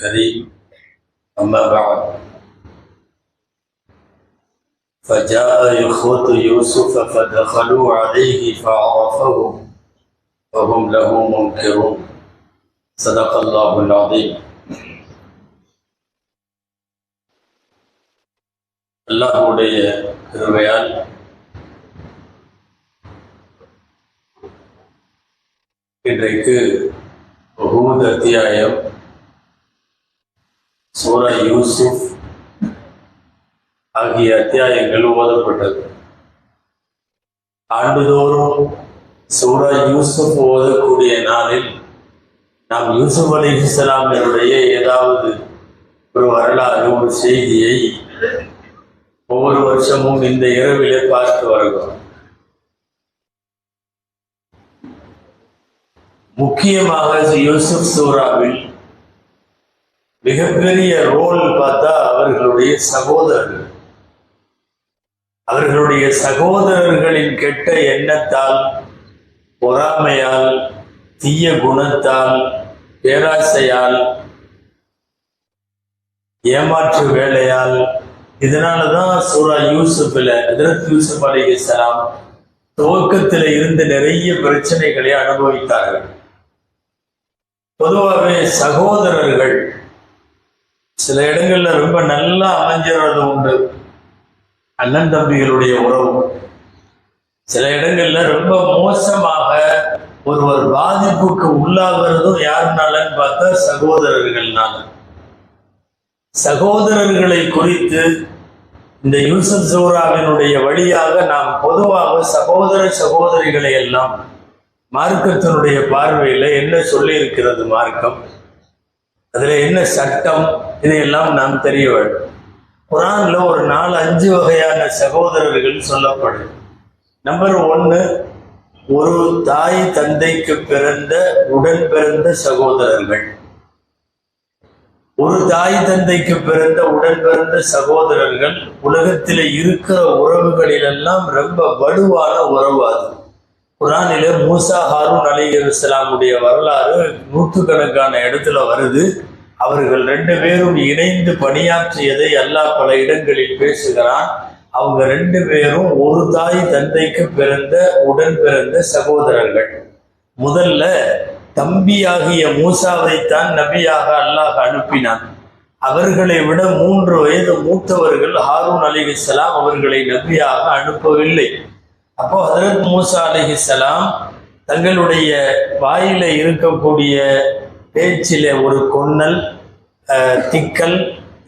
الكريم أما بعد فجاء إخوة يوسف فدخلوا عليه فعرفهم فهم له منكرون صدق الله العظيم அல்லாஹுடைய கிருபையால் இன்றைக்கு உஹூத் அத்தியாயம் சூரா யூசுப் ஆகிய அத்தியாயங்கள் ஓதப்பட்டது. ஆண்டுதோறும் சூரா யூசுப் ஓதக்கூடிய நாளில் நாம் யூசுப் அலி இஸ்லாமியருடைய ஏதாவது ஒரு வரலாறு ஒரு செய்தியை ஒவ்வொரு வருஷமும் இந்த இரவிலே பார்த்து வருகிறோம். முக்கியமாக யூசுப் சூராவில் மிகப்பெரிய ரோல் பார்த்தா அவர்களுடைய சகோதரர்கள். அவர்களுடைய சகோதரர்களின் கெட்ட எண்ணத்தால் பொறாமையால் தீய குணத்தால் பேராசையால் ஏமாற்று வேலையால் இதனாலதான் சூரா யூசுப்ல ஹதரத் யூசுப் அலிகலாம் துவக்கத்தில் இருந்து நிறைய பிரச்சனைகளை அனுபவித்தார்கள். பொதுவாகவே சகோதரர்கள் சில இடங்கள்ல ரொம்ப நல்லா அமைஞ்சிறது உண்டு அண்ணன் தம்பிகளுடைய உறவு. சில இடங்கள்ல ரொம்ப மோசமாக ஒருவர் பாதிப்புக்கு உள்ளாகிறதும் யாருனாலன்னு பார்த்தா சகோதரர்கள்னால சகோதரர்களை குறித்து இந்த யூசப் சூராவினுடைய வழியாக நாம் பொதுவாக சகோதர சகோதரிகளை எல்லாம் மார்க்கத்தினுடைய பார்வையில என்ன சொல்லி இருக்கிறது மார்க்கம்? அதுல என்ன சட்டம் இதையெல்லாம் நாம் தெரிய வேண்டும். ஒரு நாலு அஞ்சு வகையான சகோதரர்கள் சொல்லப்படும். நம்பர் ஒன்னு ஒரு தாய் தந்தைக்கு பிறந்த உடன் பிறந்த சகோதரர்கள். ஒரு தாய் தந்தைக்கு பிறந்த உடன் பிறந்த சகோதரர்கள் உலகத்தில் இருக்கிற உறவுகளிலெல்லாம் ரொம்ப வலுவான உறவு அது. குரானில மூசா ஹாரூன் அலி இஸ்லாமுடைய வரலாறு நூற்றுக்கணக்கான இடத்துல வருது. அவர்கள் ரெண்டு பேரும் இணைந்து பணியாற்றியதை அல்லாஹ் பல இடங்களில் பேசுகிறான். அவங்க ரெண்டு பேரும் ஒரு தாய் தந்தைக்கு பிறந்த உடன் பிறந்த சகோதரர்கள். முதல்ல தம்பியாகிய மூசாவைத்தான் நபியாக அல்லாஹ் அனுப்பினான். அவர்களை விட மூன்று வயது மூத்தவர்கள் ஹாரூன் அலிஹிஸ்லாம் அவர்களை நபியாக அனுப்பவில்லை. அப்போ ஹதரத் மூசா அலிஹிஸ்லாம் தங்களுடைய வாயில இருக்கக்கூடிய பேச்சில ஒரு கொன்னல் திக்கல்.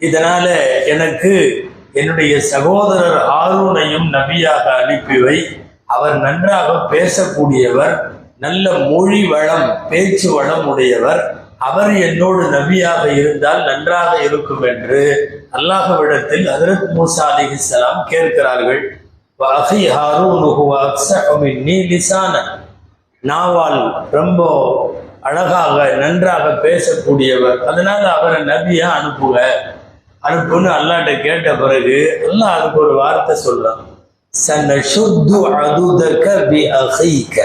இதனால எனக்கு என்னுடைய சகோதரர் ஆரூனையும் நபியாக அனுப்பிவை அவர் நன்றாக பேசக்கூடியவர் நல்ல மொழி வளம் பேச்சு வளம் உடையவர். அவர் என்னோடு நபியாக இருந்தால் நன்றாக இருக்கும் என்று அல்லாஹவிடத்தில் ஹதரத் மூசா அலிஹிஸ்லாம் கேட்கிறார்கள். நாவால் ரொம்ப அழகாக நன்றாக பேசக்கூடியவர். அதனால அவரை நபியா அனுப்புக அனுப்புன்னு அல்லாட்ட கேட்ட பிறகு அல்லாஹ் அதுக்கு ஒரு வார்த்தை சொல்றான். சனஷுத்து அதுதக பி அகைக்க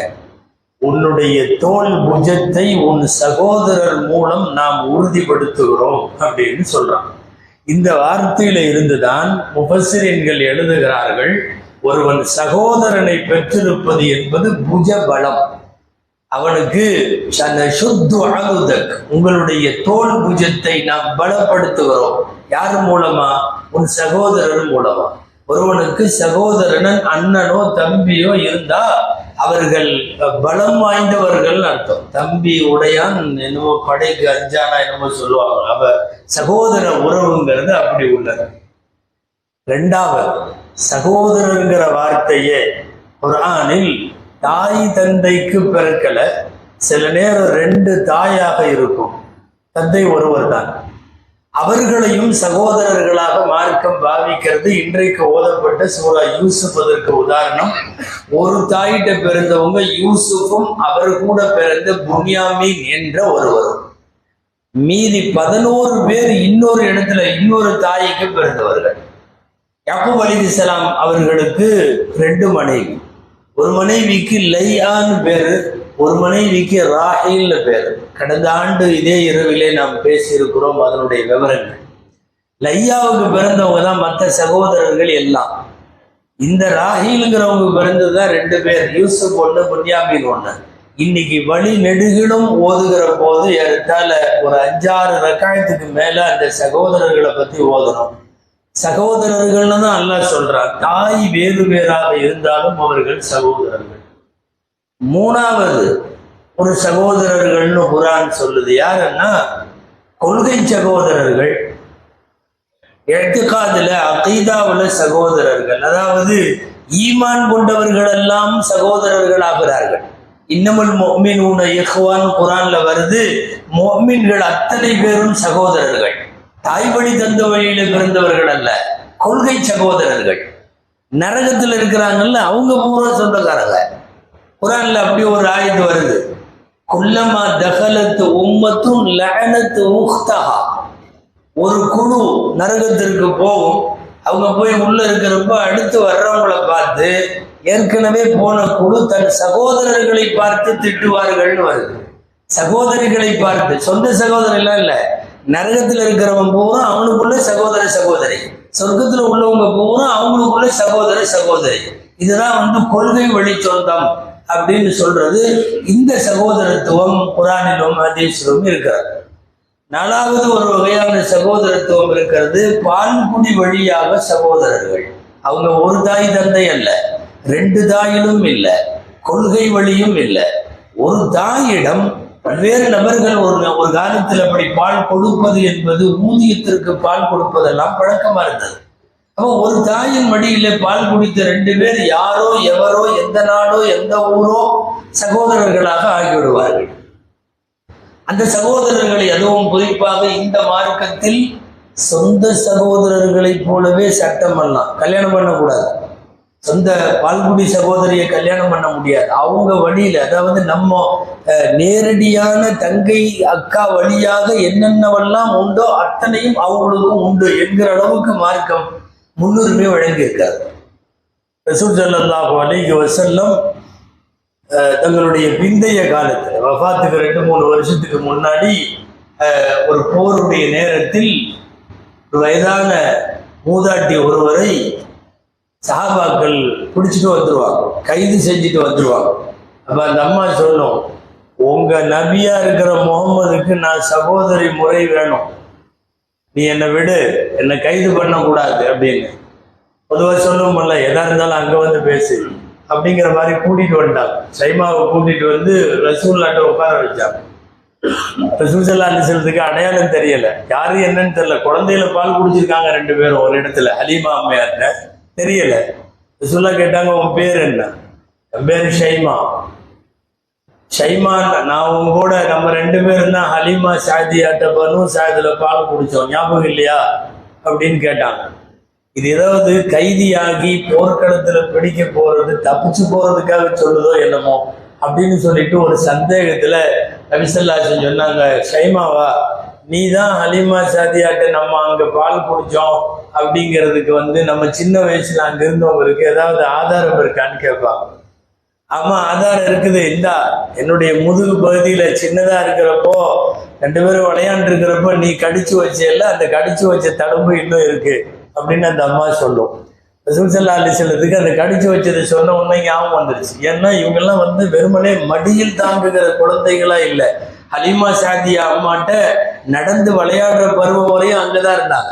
உன்னுடைய தோல் புஜத்தை உன் சகோதரர் மூலம் நாம் உறுதிப்படுத்துகிறோம் அப்படின்னு சொல்றான். இந்த வார்த்தையில இருந்துதான் முபசிரியன்கள் எழுதுகிறார்கள் ஒருவன் சகோதரனை பெற்றிருப்பது என்பது புஜ பலம் அவனுக்கு உங்களுடைய தோல் புஜத்தை நாம் பலப்படுத்துகிறோம். யார் மூலமா? உன் சகோதரர் மூலமா. ஒருவனுக்கு சகோதரனன் அண்ணனோ தம்பியோ இருந்தா அவர்கள் பலம் வாய்ந்தவர்கள் அர்த்தம். தம்பி உடையான் என்னமோ படைக்கு அஞ்சானா என்னமோ சொல்லுவாங்க. அவ சகோதர உறவுங்கிறது அப்படி உள்ளது. ரெண்டாவது சகோதரங்கிற வார்த்தையே குரானில் தாய் தந்தைக்கு பிறக்கல சில நேரம் ரெண்டு தாயாக இருக்கும். தந்தை ஒருவர் தான். அவர்களையும் சகோதரர்களாக மார்க்கம் பாவிக்கிறது. இன்றைக்கு ஓதப்பட்ட சூரா யூசுப் அதற்கு உதாரணம். ஒரு தாயிட்ட பிறந்தவங்க யூசுஃபும் அவர் கூட பிறந்த புன்யாமீன் என்ற ஒருவரும். மீதி பதினோரு பேர் இன்னொரு இடத்துல இன்னொரு தாய்க்கு பிறந்தவர்கள். யாக்கூப் அலிசலாம் அவர்களுக்கு ரெண்டு மனைவி. ஒரு மனைவிக்கு லையான்னு பேரு ஒரு மனைவிக்கு ராஹில்னு பேர். கடந்த ஆண்டு இதே இரவிலே நாம் பேசியிருக்கிறோம் அதனுடைய விவரங்கள். லையாவுக்கு பிறந்தவங்க தான் மற்ற சகோதரர்கள் எல்லாம். இந்த ராஹிலுங்கிறவங்க பிறந்தது தான் ரெண்டு பேர் யூசுப் ஒன்று புன்யாமின் ஒன்று இன்னைக்கு வழி நெடுகிலும் ஓதுகிற போது எடுத்தால ஒரு அஞ்சாறு ரக்காயத்துக்கு மேல அந்த சகோதரர்களை பத்தி ஓதணும் சகோதரர்கள்னு தான் அல்லாஹ் சொல்றான் தாய் வேறு வேறாக இருந்தாலும் அவர்கள் சகோதரர்கள். மூணாவது ஒரு சகோதரர்கள்னு குரான் சொல்லுது. யாருன்னா? கொள்கை சகோதரர்கள். எடுத்துக்காதுல அகீதாவுல சகோதரர்கள். அதாவது ஈமான் கொண்டவர்கள் எல்லாம் சகோதரர்கள் ஆகிறார்கள் இன்னமுல் மொஹ்மின் உன இயக்குவான் குரான்ல வருது மொஹ்மின்கள் அத்தனை பேரும் சகோதரர்கள். தாய் வழி தந்த வழியில பிறந்தவர்கள் அல்ல கொள்கை சகோதரர்கள். நரகத்தில் இருக்கிறாங்கல்ல அவங்க பூரா சொந்தக்காரங்க. குரான்ல அப்படி ஒரு ஆயத்து வருது. குல்லமா தகலத்து உம்மத்தும் லகனத்து உஹ்தஹா. ஒரு குழு நரகத்திற்கு போகும். அவங்க போய் உள்ள இருக்கிறப்ப அடுத்து வர்றவங்களை பார்த்து ஏற்கனவே போன குழு தன் சகோதரர்களை பார்த்து திட்டுவார்கள்னு வருது. சகோதரிகளை பார்த்து சொந்த சகோதரர்லாம் இல்லை நரகத்தில் இருக்கிறவன் பூரா அவனுக்குள்ள சகோதர சகோதரி. சொர்க்கத்தில் உள்ளவங்க பூரா அவங்களுக்குள்ள சகோதர சகோதரி. இதுதான் வந்து கொள்கை வழி சொந்தம் அப்படின்னு சொல்றது. இந்த சகோதரத்துவம் குரானிலும் ஹதீஸிலும் இருக்கிறது. நாலாவது ஒரு வகையான சகோதரத்துவம் இருக்கிறது. பால்குடி வழியாக சகோதரர்கள். அவங்க ஒரு தாய் தந்தை அல்ல. ரெண்டு தாயிலும் இல்லை. கொள்கை வழியும் இல்லை. ஒரு தாயிடம் பல்வேறு நபர்கள் ஒரு ஒரு காலத்தில் அப்படி பால் கொடுப்பது என்பது ஊதியத்திற்கு பால் கொடுப்பதெல்லாம் பழக்கமா இருந்தது. அப்போ ஒரு தாயின் மடியில பால் குடித்த ரெண்டு பேர் யாரோ எவரோ எந்த நாடோ எந்த ஊரோ சகோதரர்களாக ஆகிவிடுவார்கள். அந்த சகோதரர்களை அதுவும் குறிப்பாக இந்த மார்க்கத்தில் சொந்த சகோதரர்களைப் போலவே சட்டம் பண்ணலாம். கல்யாணம் பண்ணக்கூடாது. சொந்த பால்குடி சகோதரியை கல்யாணம் பண்ண முடியாது. அவங்க வழியில அதாவது நம்ம நேரடியான தங்கை அக்கா வழியாக என்னென்னவெல்லாம் உண்டோ அத்தனையும் அவங்களுக்கும் உண்டு என்கிற அளவுக்கு மார்க்கம் முன்னுரிமை வழங்கியிருக்காரு. ரசூல் ஸல்லல்லாஹு அலைஹி வஸல்லம் தங்களுடைய பிந்தைய காலத்தில் வஃபாத்துக்கு ரெண்டு மூணு வருஷத்துக்கு முன்னாடி ஒரு போருடைய நேரத்தில் ஒரு வயதான மூதாட்டி ஒருவரை சஹாபாக்கள் பிடிச்சிட்டு வந்துருவாங்க கைது செஞ்சுட்டு வந்துருவாங்க. அப்போ அந்த அம்மா சொல்லும் உங்கள் நபியாக இருக்கிற முகம்மதுக்கு நான் சகோதரி முறை வேணும். நீ என்னை விடு என்னை கைது பண்ணக்கூடாது அப்படின்னு. பொதுவாக சொல்லுவோம்ல எதா இருந்தாலும் அங்கே வந்து பேசு அப்படிங்கிற மாதிரி கூட்டிகிட்டு வந்துட்டாங்க. சைமாவை கூட்டிகிட்டு வந்து ரசூல்லாட்ட உட்கார வச்சாங்க. ரசூசல்லா சல்லா அடையாளம் தெரியலை. யாரு என்னன்னு தெரியல. குழந்தையில பால் குடிச்சிருக்காங்க ரெண்டு பேரும் ஒரு இடத்துல ஹலீமா அம்மையார்ட்ட. தெரியல. ரசூல்லா கேட்டாங்க உன் பேர் என்ன? என் பேர் ஷைமா. ஷைமா நான் உங்க கூட நம்ம ரெண்டு பேரும் தான் ஹலீமா ஷாதியாட்ட பனு சாதியில பால் குடிச்சோம். ஞாபகம் இல்லையா? அப்படின்னு கேட்டாங்க. இது ஏதாவது கைதியாகி போர்க்களத்துல பிடிக்க போறது தப்பிச்சு போறதுக்காக சொல்லுதோ என்னமோ அப்படின்னு சொல்லிட்டு ஒரு சந்தேகத்துல நபிசல்லாசன் சொன்னாங்க ஷைமாவா? நீ தான் ஹலீமா சாதியாட்ட நம்ம அங்க பால் குடிச்சோம் அப்படிங்கிறதுக்கு வந்து நம்ம சின்ன வயசுல அங்க இருந்தவங்களுக்கு ஏதாவது ஆதாரம் இருக்கான்னு கேட்பாங்க ஆமா ஆதாரம் இருக்குது. இந்தா என்னுடைய முதுகு பகுதியில சின்னதா இருக்கிறப்போ ரெண்டு பேரும் விளையாண்டுருக்கிறப்போ நீ கடிச்சு வச்சேல்ல அந்த கடிச்சு வச்ச தடம்பு இன்னும் இருக்கு அப்படின்னு அந்த அம்மா சொல்லும். ரசூல் சல்லா அந்த கடிச்சு வச்சதை சொன்ன உண்மை ஞாபகம் வந்துருச்சு. ஏன்னா இவங்கெல்லாம் வந்து வெறுமனே மடியில் தாங்குகிற குழந்தைகளா இல்லை. ஹலீமா சாதியா அம்மாட்ட நடந்து விளையாடுற பருவம் வரையும் அங்கதான் இருந்தாங்க.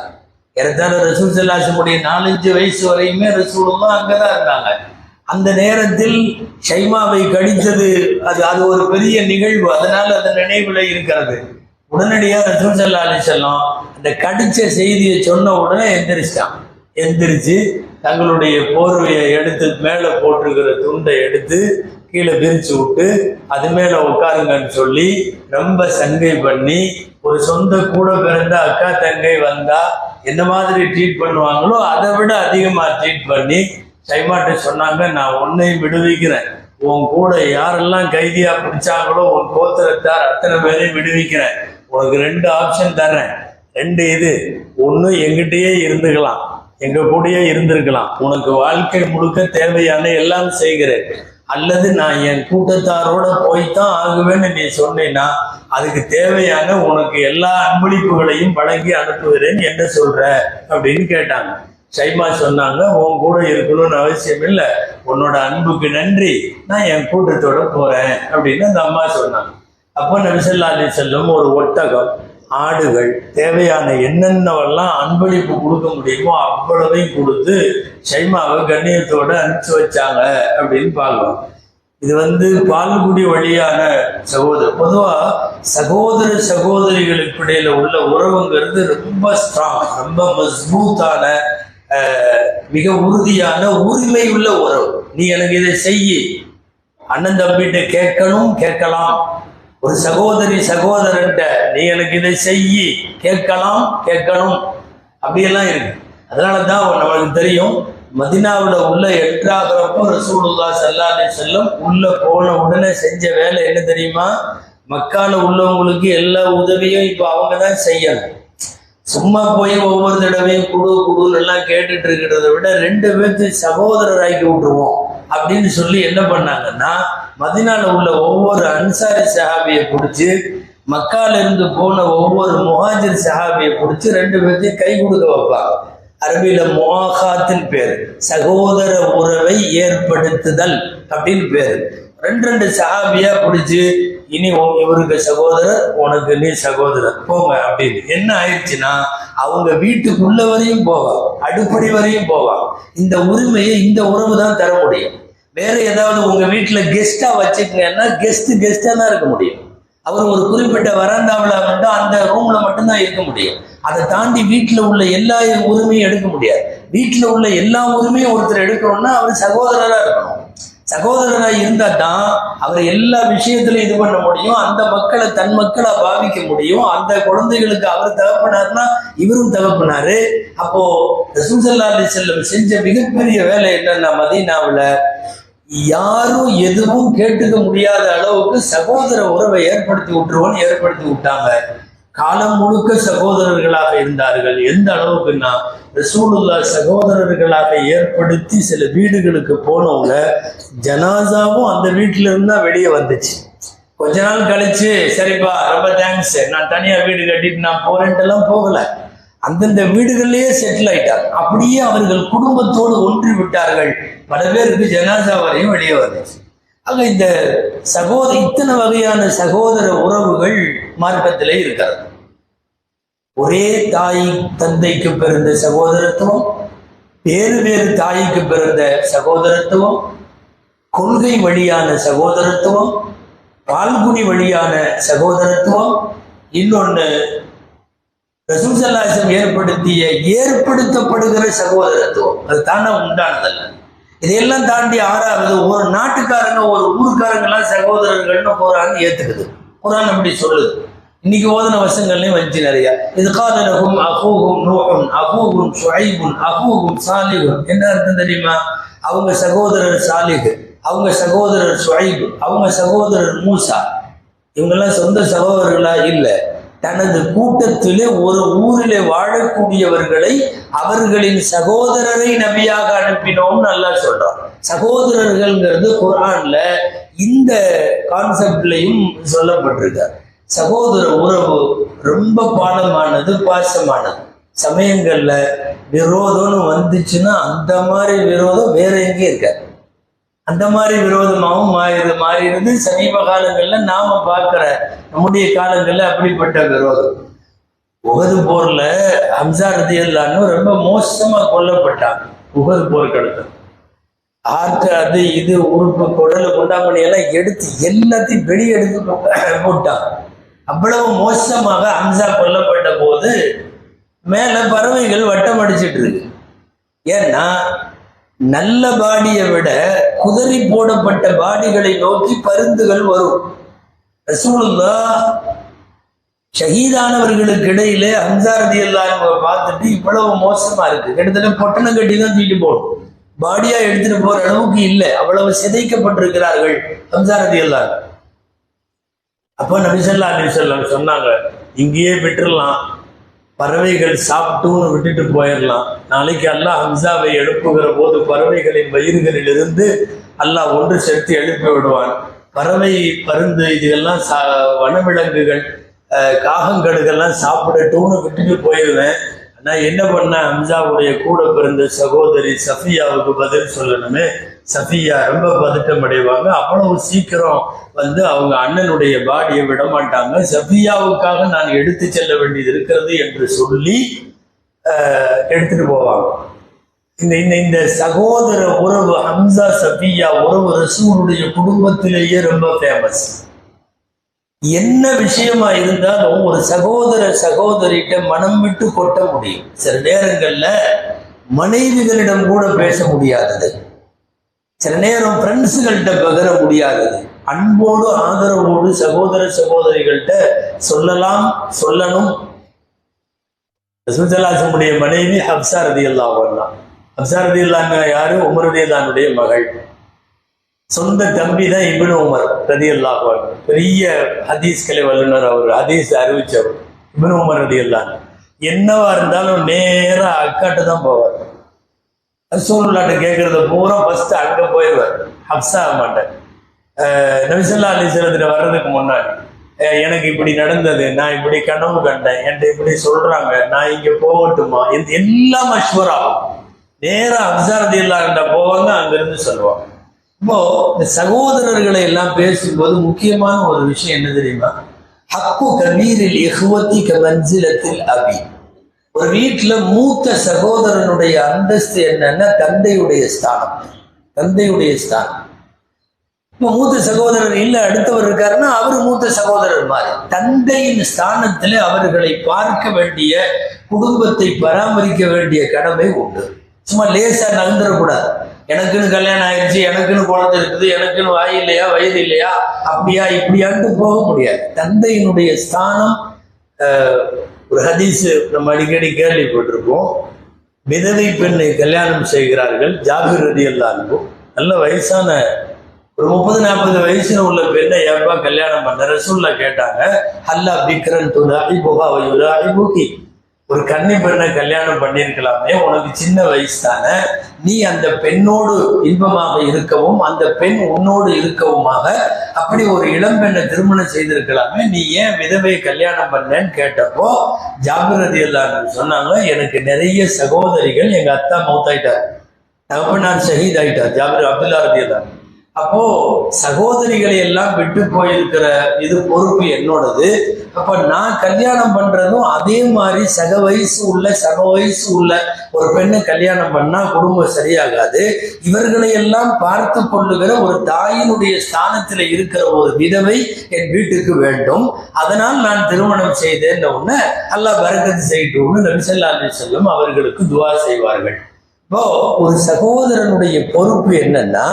ஏறத்தாழ ரசூல் சல்லாசமுடைய நாலஞ்சு வயசு வரையுமே ரசூலுமா அங்கதான் இருந்தாங்க. அந்த நேரத்தில் ஷைமாவை கடித்தது அது அது ஒரு பெரிய நிகழ்வு. அதனால் அது நினைவில் இருக்கிறது. உடனடியாக ரசூல் சல்லா அலிசல்லாம் அந்த கடித்த செய்தியை சொன்ன உடனே எந்திரிச்சிட்டான் எந்திரிச்சு தங்களுடைய போர்வையை எடுத்து மேலே போட்டிருக்கிற துண்டை எடுத்து கீழே பிரித்து விட்டு அது மேல உட்காருங்கன்னு சொல்லி ரொம்ப சங்கை பண்ணி ஒரு சொந்த கூட பிறந்த அக்கா தங்கை வந்தா என்ன மாதிரி ட்ரீட் பண்ணுவாங்களோ அதை விட அதிகமா ட்ரீட் பண்ணி சைமாட்ட சொன்னாங்க நான் உன்னையும் விடுவிக்கிறேன். உன் கூட யாரெல்லாம் கைதியா பிடிச்சாங்களோ உன் கோத்திரத்தார் அத்தனை பேரையும் விடுவிக்கிறேன். உனக்கு ரெண்டு ஆப்ஷன் தர்றேன். ரெண்டு இது ஒன்று எங்கிட்டயே இருந்துக்கலாம். எங்க கூடயே இருந்திருக்கலாம். உனக்கு வாழ்க்கை முழுக்க தேவையான எல்லாம் செய்கிறேன். அல்லது நான் என் கூட்டத்தாரோட போய்தான் ஆகுவேன்னு நீ சொன்னேன்னா அதுக்கு தேவையான உனக்கு எல்லா அன்பளிப்புகளையும் வழங்கி அனுப்புகிறேன் என்ன சொல்ற அப்படின்னு கேட்டாங்க. சைமா சொன்னாங்க உன் கூட இருக்கணும்னு அவசியம் இல்லை. உன்னோட அன்புக்கு நன்றி. நான் என் கூட்டத்தோட போறேன். அப்படின்னு அந்த அம்மா சொன்னாங்க. அப்போ நபிசல்லா அலி செல்லும் ஒரு ஒட்டகம் ஆடுகள் தேவையான என்னென்னவெல்லாம் அன்பளிப்பு கொடுக்க முடியுமோ அவ்வளவையும் கொடுத்து ஷைமாவை கண்ணியத்தோடு அனுப்பிச்சு வச்சாங்க அப்படின்னு பார்க்கலாம் இது வந்து பால்குடி வழியான சகோதரர். பொதுவாக சகோதர சகோதரிகளுக்கு இடையில உள்ள உறவுங்கிறது ரொம்ப ஸ்ட்ராங் ரொம்ப மஸ்பூத்தான மிக உறுதியான உரிமை உள்ள உறவு. நீ எனக்கு இதை செய்யி. அண்ணன் தம்பிகிட்ட கேட்கணும் கேட்கலாம். ஒரு சகோதரி சகோதரன்ட்ட நீ எனக்கு இதை செய்யி. கேட்கலாம் கேட்கணும். அப்படியெல்லாம் இருக்கு. அதனால தான் நம்மளுக்கு தெரியும் மதினாவில் உள்ள எட்டாகிறப்போ ரசூலுல்லா ஸல்லல்லாஹு செல்லும் உள்ள போன உடனே செஞ்ச வேலை என்ன தெரியுமா? மக்கால உள்ளவங்களுக்கு எல்லா உதவியும் இப்போ அவங்க தான் செய்யணும். சும்மா போய் ஒவ்வொரு தடவையும் குடு குடுன்னு எல்லாம் கேட்டுட்டு இருக்கிறத விட ரெண்டு பேர்த்து சகோதரராக்கி விட்டுருவோம் அப்படின்னு சொல்லி என்ன பண்ணாங்கன்னா மதினால உள்ள ஒவ்வொரு அன்சாரி சஹாபியை பிடிச்சி மக்கால இருந்து போன ஒவ்வொரு முஹாஜிர் சஹாபியை பிடிச்சி ரெண்டு பேர்த்தையும் கை கொடுக்க வைப்பாங்க. அரபியில முவாகாத்தின் பேர் சகோதர உறவை ஏற்படுத்துதல் அப்படின்னு பேர். ரெண்டு ரெண்டு சஹாபியா பிடிச்சி இனி இவருக்கு சகோதரர் உனக்கு நீ சகோதரர் போங்க அப்படின்னு. என்ன ஆயிடுச்சுன்னா அவங்க வீட்டுக்குள்ள வரையும் போவாங்க அடுப்படி வரையும் போவாங்க. இந்த உரிமையை இந்த உறவு தான் தர முடியும். வேற ஏதாவது உங்க வீட்டுல கெஸ்டா வச்சுக்கங்கன்னா கெஸ்ட் கெஸ்டா தான் இருக்க முடியும். அவர் ஒரு குறிப்பிட்ட வராந்தாவில் மட்டும் அந்த ரூம்ல மட்டும்தான் இருக்க முடியும். அதை தாண்டி வீட்டில் உள்ள எல்லா உரிமையும் எடுக்க முடியாது. வீட்டில் உள்ள எல்லா உரிமையும் ஒருத்தர் எடுக்கணும்னா அவர் சகோதரராக இருக்கணும். சகோதரராக இருந்தால் தான் அவர் எல்லா விஷயத்திலும் இது பண்ண முடியும். அந்த மக்களை தன் மக்களாக பாவிக்க முடியும். அந்த குழந்தைகளுக்கு அவர் தகப்பனார்னா இவரும் தகப்பனாரு. அப்போ ரசூசல்லா அலி செல்லம் செஞ்ச மிகப்பெரிய வேலை என்னன்னா மதீனாவில் யாரும் எதுவும் கேட்டுக்க முடியாத அளவுக்கு சகோதர உறவை ஏற்படுத்தி விட்டுருவோன்னு ஏற்படுத்தி விட்டாங்க. காலம் முழுக்க சகோதரர்களாக இருந்தார்கள். எந்த அளவுக்குன்னா ரசூலுல்லா சகோதரர்களாக ஏற்படுத்தி சில வீடுகளுக்கு போனவங்க ஜனாசாவும் அந்த வீட்டில இருந்தா தான் வெளியே வந்துச்சு. கொஞ்ச நாள் கழிச்சு சரிப்பா ரொம்ப தேங்க்ஸ் நான் தனியா வீடு கட்டிட்டு நான் போறேன்ட்டு எல்லாம் போகல. அந்தந்த வீடுகளிலேயே செட்டில் ஆயிட்டார். அப்படியே அவர்கள் குடும்பத்தோடு ஒன்று விட்டார்கள். பல பேருக்கு ஜனாசா வரையும் வெளியே வந்துச்சு. ஆக இந்த சகோதர இத்தனை வகையான சகோதர உறவுகள் மார்க்கத்திலே இருக்கிறது. ஒரே தாய் தந்தைக்கு பிறந்த சகோதரத்துவம் வேறு வேறு தாய்க்கு பிறந்த சகோதரத்துவம் கொள்கை வழியான சகோதரத்துவம் பால்குடி வழியான சகோதரத்துவம் இன்னொன்று ரசூசல்லாசம் ஏற்படுத்திய ஏற்படுத்தப்படுகிற சகோதரத்துவம். அது தானே உண்டானதல்ல. இதையெல்லாம் தாண்டி ஆறாவது ஒரு நாட்டுக்காரங்க ஒரு ஊருக்காரங்கெல்லாம் சகோதரர்கள்னு போறாங்க ஏத்துக்குது. குரான் அப்படி சொல்லுது. இன்னைக்கு ஓதன வசங்கள்லயும் வந்துச்சு நிறைய. இது காதலகும் அகூகும் நோகும் அகூகும் ஷுஐபுன் அகூகும் சாலிகும் என்ன அர்த்தம் தெரியுமா? அவங்க சகோதரர் சாலிகு அவங்க சகோதரர் ஷுஐபு அவங்க சகோதரர் மூசா. இவங்கெல்லாம் சொந்த சகோதரர்களா இல்லை. தனது கூட்டத்திலே ஒரு ஊரிலே வாழக்கூடியவர்களை அவர்களின் சகோதரரை நபியாக அனுப்பினோம் நல்லா சொல்றோம் சகோதரர்கள்ங்கிறது குரான்ல இந்த கான்செப்ட்லையும் சொல்லப்பட்டிருக்கார். சகோதர உறவு ரொம்ப பாடமானது பாசமானது. சமயங்கள்ல விரோதம்னு வந்துச்சுன்னா அந்த மாதிரி விரோதம் வேற எங்கேயும் இருக்காது. அந்த மாதிரி விரோதமாகவும் மாறி மாறிடுது சமீப காலங்களில் நாம் பார்க்குற நம்முடைய காலங்களில் அப்படிப்பட்ட விரோதம். உகது போரில் ஹம்சா ரதியல்லான்னு ரொம்ப மோசமாக கொல்லப்பட்டாங்க. உகது போர்க்களத்தில் ஆற்று அது இது உறுப்பு குடல் குண்டாமணி எல்லாம் எடுத்து எல்லாத்தையும் வெளியே எடுத்து போட்டான் அவ்வளவு மோசமாக ஹம்சா கொல்லப்பட்ட போது மேலே பறவைகள் வட்டம் அடிச்சிட்டு இருக்கு. ஏன்னா நல்ல பாடியை விட குதறி போடப்பட்ட பாடிகளை நோக்கி பருந்துகள் வரும். ரசூலுல்லா ஷஹீதானவர்களுக்கு இடையிலே அன்சாரதி எல்லாம் பார்த்துட்டு இவ்வளவு மோசமா இருக்கு. கிட்டத்தட்ட பொட்டணம் கட்டி தான் தூக்கிட்டு போகணும். பாடியா எடுத்துட்டு போற அளவுக்கு இல்லை. அவ்வளவு சிதைக்கப்பட்டிருக்கிறார்கள் அன்சாரதி எல்லாம் அப்போ நபிசல்லா நபிசல்லாம் சொன்னாங்க இங்கேயே விட்டுறலாம். பறவைகள் சாப்பிட்டுன்னு விட்டுட்டு போயிடலாம். நாளைக்கு அல்லாஹ் ஹம்சாவை எழுப்புகிற போது பறவைகளின் வயிறுகளிலிருந்து அல்லாஹ் ஒன்று சேர்த்து எழுப்பி விடுவான். பறவை பருந்து இதெல்லாம் சா வனவிலங்குகள் காகங்கடுகள்லாம் சாப்பிடட்டும்னு விட்டுட்டு போயிடுவேன் நான் என்ன பண்ண ஹம்சாவுடைய கூட பிறந்த சகோதரி சஃபியாவுக்கு பதில் சொல்லணுமே. சஃபியா ரொம்ப பதட்டம் அடைவாங்க. அவ்வளவு சீக்கிரம் வந்து அவங்க அண்ணனுடைய பாடியை விட மாட்டாங்க. சஃபியாவுக்காக நான் எடுத்து செல்ல வேண்டியது இருக்கிறது என்று சொல்லி எடுத்துட்டு போவாங்க. இந்த இந்த இந்த சகோதர உறவு ஹம்சா சஃபியா உறவு ரசூலுடைய குடும்பத்திலேயே ரொம்ப ஃபேமஸ் என்ன விஷயமா இருந்தாலும் ஒரு சகோதர சகோதரிகிட்ட மனம் விட்டு கொட்ட முடியும். சில நேரங்கள்ல மனைவிகளிடம் கூட பேச முடியாதது. சில நேரம் ஃப்ரெண்ட்ஸுகள்கிட்ட பகிர முடியாதது. அன்போடு ஆதரவோடு சகோதர சகோதரிகள்கிட்ட சொல்லலாம் சொல்லணும். ரசூசலாசனுடைய மனைவி ஹப்சாரதி அல்லா ஹப்சா ரதி யாரு? உமருடைய மகள். சொந்த தம்பி தான் இபின் உமர் ரதி அல்லாஹ் பெரிய ஹதீஸ் கலை வல்லுநர் அவர் ஹதீஸ் அறிவிச்சவர் இபின் உமர் ரதி அல்லாஹ் என்னவா இருந்தாலும் நேரா அக்காட்ட தான் போவார். ரசூலுல்லாட்ட கேட்கறத பூரா ஃபர்ஸ்ட் அங்க போயிடுவார் ஹப்சா மாட்டேன் நபிசல்லா அலிஸ்லத்துல வர்றதுக்கு முன்னாடி அஹ் எனக்கு இப்படி நடந்தது நான் இப்படி கனவு கண்டேன் என்கிட்ட இப்படி சொல்றாங்க நான் இங்க போகட்டுமா? இது எல்லாம் அஸ்வராகும் நேரா அப்சாரதி இல்லாண்ட போவாங்க அங்கிருந்து சொல்லுவாங்க. இப்போ இந்த சகோதரர்களை எல்லாம் பேசும்போது முக்கியமான ஒரு விஷயம் என்ன தெரியுமா? ஹக்கு கபீரில் எஹுவத்தி கமஞ்சிலத்தில் அபி. ஒரு வீட்டுல மூத்த சகோதரனுடைய அந்தஸ்து என்னன்னா தந்தையுடைய ஸ்தானம். தந்தையுடைய ஸ்தானம். இப்போ மூத்த சகோதரர் இல்லை அடுத்தவர் இருக்காருன்னா அவர் மூத்த சகோதரர் மாதிரி. தந்தையின் ஸ்தானத்தில் அவர்களை பார்க்க வேண்டிய குடும்பத்தை பராமரிக்க வேண்டிய கடமை உண்டு. சும்மா லேசா நகர்ந்துடக்கூடாது எனக்குன்னு கல்யாணம் ஆயிடுச்சு எனக்குன்னு குழந்தை இருக்குது எனக்குன்னு வாய் இல்லையா வயது இல்லையா அப்படியா இப்படியான்ட்டு போக முடியாது. தந்தையினுடைய ஸ்தானம் ஒரு ஹதீஸ் நம்ம அடிக்கடி கேள்விப்பட்டிருப்போம். விதவை பெண்ணை கல்யாணம் செய்கிறார்கள் ஜாபிர் ரதி அல்லாருக்கும் நல்ல வயசான ஒரு முப்பது நாற்பது வயசுல உள்ள பெண்ணை ஏப்பா கல்யாணம் பண்ண ரசூல்ல கேட்டாங்க. ஹல்லா பிக்ரன் துலாஹி புகா யுலாஹி புகி ஒரு கன்னி பெண்ணை கல்யாணம் பண்ணியிருக்கலாமே உனக்கு சின்ன வயசு தானே நீ அந்த பெண்ணோடு இன்பமாக இருக்கவும் அந்த பெண் உன்னோடு இருக்கவுமாக அப்படி ஒரு இளம்பெண்ணை திருமணம் செய்திருக்கலாமே நீ ஏன் விதவை கல்யாணம் பண்ணேன்னு கேட்டப்போ ஜாபிரதி எல்லாரும் சொன்னாங்க எனக்கு நிறைய சகோதரிகள் எங்க அத்தா மௌத்தாயிட்டார். தகப்பனார் ஷஹீத் ஆயிட்டார் ஜாகிர அப்துல்லா ரதியல்லான் அப்போ சகோதரிகளை எல்லாம் விட்டு போயிருக்கிற இது பொறுப்பு என்னோடது. அப்ப நான் கல்யாணம் பண்றதும் அதே மாதிரி சக வயசு உள்ள சக வயசு உள்ள ஒரு பெண்ணை கல்யாணம் பண்ணா குடும்பம் சரியாகாது. இவர்களை எல்லாம் பார்த்து கொள்ளுகிற ஒரு தாயினுடைய ஸ்தானத்தில் இருக்கிற ஒரு விதவை என் வீட்டுக்கு வேண்டும். அதனால் நான் திருமணம் செய்தேன்ன உடனே அல்லாஹ் பரக்கத்து செய்யட்டும்னு நபிசல்லா அலி அவர்களுக்கு துவா செய்வார்கள். இப்போ ஒரு சகோதரனுடைய பொறுப்பு என்னன்னா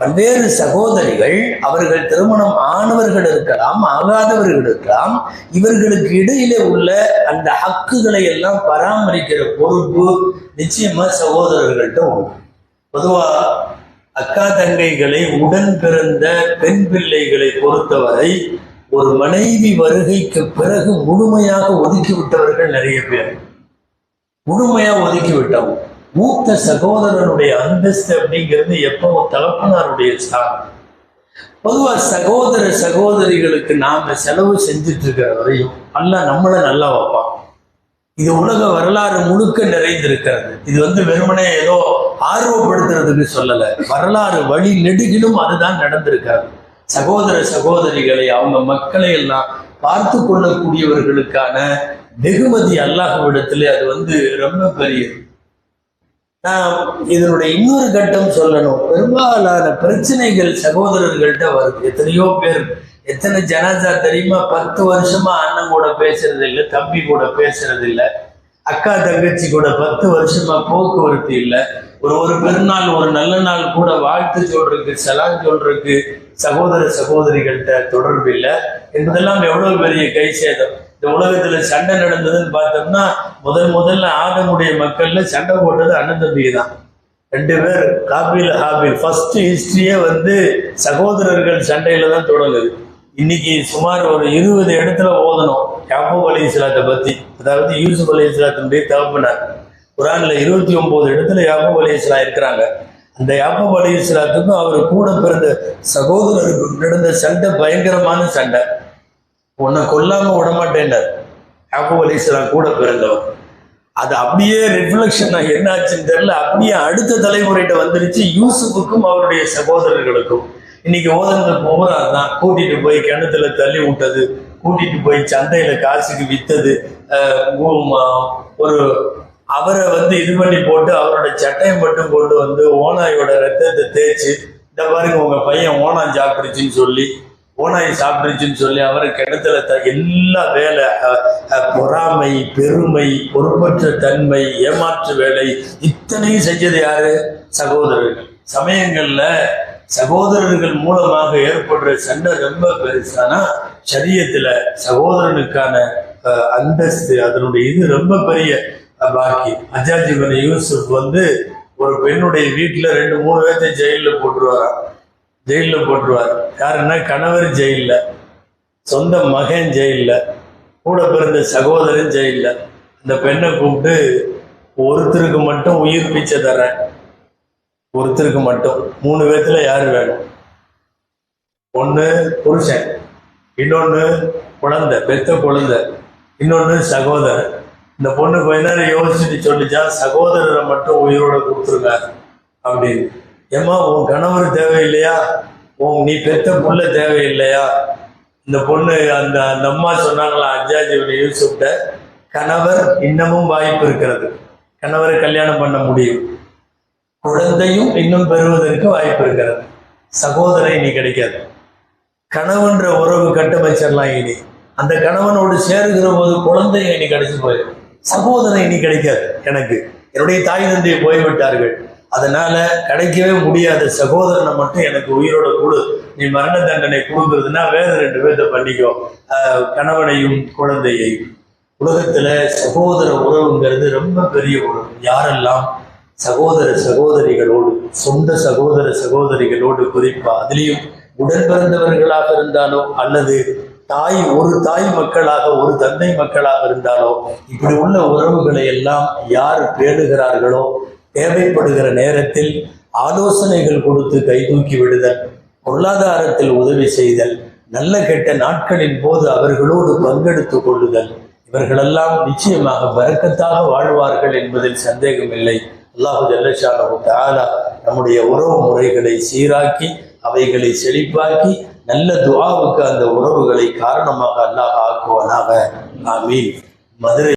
பல்வேறு சகோதரிகள் அவர்கள் திருமணம் ஆனவர்கள் இருக்கலாம் ஆகாதவர்கள் இருக்கலாம் இவர்களுக்கு இடையிலே உள்ள அந்த ஹக்குகளை எல்லாம் பராமரிக்கிற பொறுப்பு நிச்சயமா சகோதரர்கள்ட்ட உண்டு. பொதுவா அக்கா தங்கைகளை உடன் பிறந்த பெண் பிள்ளைகளை பொறுத்தவரை ஒரு மனைவி வருகைக்கு பிறகு முழுமையாக ஒதுக்கி விட்டவர்கள் நிறைய பேர். முழுமையா ஒதுக்கி விட்டவங்க. மூத்த சகோதரனுடைய அந்தஸ்து அப்படிங்கிறது எப்பவும் தகப்பனாருடைய சாரம் பொதுவா சகோதர சகோதரிகளுக்கு நாம செலவு செஞ்சுட்டு இருக்கிற வரையும் அல்ல நம்மளை நல்லா வைப்பான். இது உலக வரலாறு முழுக்க நிறைந்திருக்கிறது. இது வந்து வெறுமனே ஏதோ ஆர்வப்படுத்துறதுக்கு சொல்லல. வரலாறு வழி நெடுகிலும் அதுதான் நடந்திருக்காது சகோதர சகோதரிகளை அவங்க மக்களை எல்லாம் பார்த்து கொள்ளக்கூடியவர்களுக்கான வெகுமதி அல்லாஹ்விடத்துல அது வந்து ரொம்ப பெரியது. இதனுடைய இன்னொரு கட்டம் சொல்லணும். பெரும்பாலான பிரச்சனைகள் சகோதரர்கள்ட்ட வருது. எத்தனையோ பேர் எத்தனை ஜனாதா தெரியுமா? பத்து வருஷமா அண்ணன் கூட பேசுறது இல்லை தம்பி கூட பேசுறது இல்லை அக்கா தங்கச்சி கூட பத்து வருஷமா போக்குவரத்து இல்லை. ஒரு ஒரு பெருநாள் ஒரு நல்ல நாள் கூட வாழ்த்து சொல்றதுக்கு சலான் சொல்றதுக்கு சகோதர சகோதரிகள்கிட்ட தொடர்பு இல்லை. என்பதெல்லாம் எவ்வளவு பெரிய கை சேதம் உலகத்துல சண்டை நடந்ததுன்னு பார்த்தோம்னா முதல் முதல்ல ஆதமுடைய மக்கள்ல சண்டை போட்டது அண்ணன் தம்பி தான் ரெண்டு பேர் காபில் ஹாபில். ஃபர்ஸ்ட் ஹிஸ்டரியே வந்து சகோதரர்கள் சண்டையில தான் தொடங்குது. இன்னைக்கு சுமார் ஒரு இருபது இடத்துல ஓதணும். யாபூப் அலி இஸ்லாத்தை பத்தி. அதாவது யூசுப் அலி இஸ்லாத்தினுடைய தகப்பனார் குரான்ல இருபத்தி ஒன்பது இடத்துல யாபூப் அலி இஸ்லா இருக்கிறாங்க. அந்த யாபூப் அலி இஸ்லாத்துக்கும் அவர் கூட பிறந்த சகோதரருக்கும் நடந்த சண்டை பயங்கரமான சண்டை. உன்னை கொல்லாம விட மாட்டேன்டார் யாக்கூப் கூட பிறந்தவர். அது அப்படியே ரிஃப்ளெக்ஷன் என்ன ஆச்சுன்னு தெரியல. அப்படியே அடுத்த தலைமுறைகிட்ட வந்துருச்சு. யூசுஃபுக்கும் அவருடைய சகோதரர்களுக்கும். இன்னைக்கு ஓதுனது பூரா தான் கூட்டிட்டு போய் கிணத்துல தள்ளி விட்டது. கூட்டிட்டு போய் சந்தையில காசுக்கு வித்தது. ஒரு அவரை வந்து இது பண்ணி போட்டு அவரோட சட்டையை மட்டும் கொண்டு வந்து ஓனாயோட ரத்தத்தை தேய்ச்சி இந்த பாருங்க உங்க பையன் ஓனா சாப்பிடுச்சுன்னு சொல்லி ஓனாய் சாப்பிட்டுருச்சுன்னு சொல்லி அவர் கிணத்துல த எல்லா வேலை பொறாமை பெருமை பொறுப்பற்ற தன்மை ஏமாற்று வேலை இத்தனையும் செஞ்சது யாரு? சகோதரர்கள் சமயங்கள்ல சகோதரர்கள் மூலமாக ஏற்படுற சண்டை ரொம்ப பெருசானா சரியத்துல சகோதரனுக்கான அந்தஸ்து அதனுடைய இது ரொம்ப பெரிய பாக்கி. அஜாஜிபன் யூசுப் வந்து ஒரு பெண்ணுடைய வீட்டில் ரெண்டு மூணு பேர்த்த ஜெயிலில் போட்டுருவாராம். ஜெயிலில் போட்டுருவார். யாருன்னா கணவர் ஜெயில்ல சொந்த மகன் ஜெயிலில் கூட பிறந்த சகோதரன் ஜெயில்ல. இந்த பெண்ணை கூப்பிட்டு ஒருத்தருக்கு மட்டும் உயிர் பிச்சை தரேன் ஒருத்தருக்கு மட்டும். மூணு பேர்த்தில் யார் வேணும்? ஒன்று புருஷன் இன்னொன்று குழந்தை பெத்த குழந்தை இன்னொன்று சகோதரன். இந்த பொண்ணு கொஞ்ச நேரம் யோசிச்சுட்டு சொல்லிச்சா சகோதரரை மட்டும் உயிரோட கொடுத்துருக்காரு அப்படின்னு. ஏம்மா உன் கணவர் தேவையில்லையா? உன் நீ பெத்த புள்ள தேவையில்லையா? இந்த பொண்ணு அந்த அந்த அம்மா சொன்னாங்களா அஜாஜி யூசுப்ட கணவர் இன்னமும் வாய்ப்பு இருக்கிறது. கணவரை கல்யாணம் பண்ண முடியும். குழந்தையும் இன்னும் பெறுவதற்கு வாய்ப்பு இருக்கிறது. சகோதரன் இனி கிடைக்காது. கணவன்ற உறவு கட்டமைச்சிடலாம் இனி. அந்த கணவனோடு சேருகிற போது குழந்தை இனி கிடைச்சி போயிடும். சகோதரன் இனி கிடைக்காது எனக்கு. என்னுடைய தாய் தந்தையை போய்விட்டார்கள். அதனால கிடைக்கவே முடியாத சகோதரனை மட்டும் எனக்கு உயிரோட கொடு. நீ மரண தண்டனை கொடுக்கறதுன்னா வேற ரெண்டு பேர்த்த பண்ணிக்கோ. கணவனையும் குழந்தையையும். உலகத்துல சகோதர உறவுங்கிறது ரொம்ப பெரிய உறவு. யாரெல்லாம் சகோதர சகோதரிகளோடு சொந்த சகோதர சகோதரிகளோடு குறிப்பா அதுலேயும் உடன் பிறந்தவர்களாக இருந்தாலோ அல்லது தாய் ஒரு தாய் மக்களாக ஒரு தந்தை மக்களாக இருந்தாலோ இப்படி உள்ள உறவுகளை எல்லாம் யார் பேணுகிறார்களோ தேவைப்படுகிற நேரத்தில் ஆலோசனைகள் கொடுத்து கைதூக்கி விடுதல் பொருளாதாரத்தில் உதவி செய்தல் நல்ல கெட்ட நாட்களின் போது அவர்களோடு பங்கெடுத்துக் கொள்ளுதல். இவர்களெல்லாம் நிச்சயமாக வரக்கத்தாக வாழ்வார்கள் என்பதில் சந்தேகமில்லை. அல்லாஹு ஜல்லஷானு தஆலா நம்முடைய உறவு முறைகளை சீராக்கி அவைகளை செழிப்பாக்கி நல்ல துவாவுக்கு அந்த உறவுகளை காரணமாக அல்லாஹ் ஆக்குவானாக. ஆமீன். மதுரை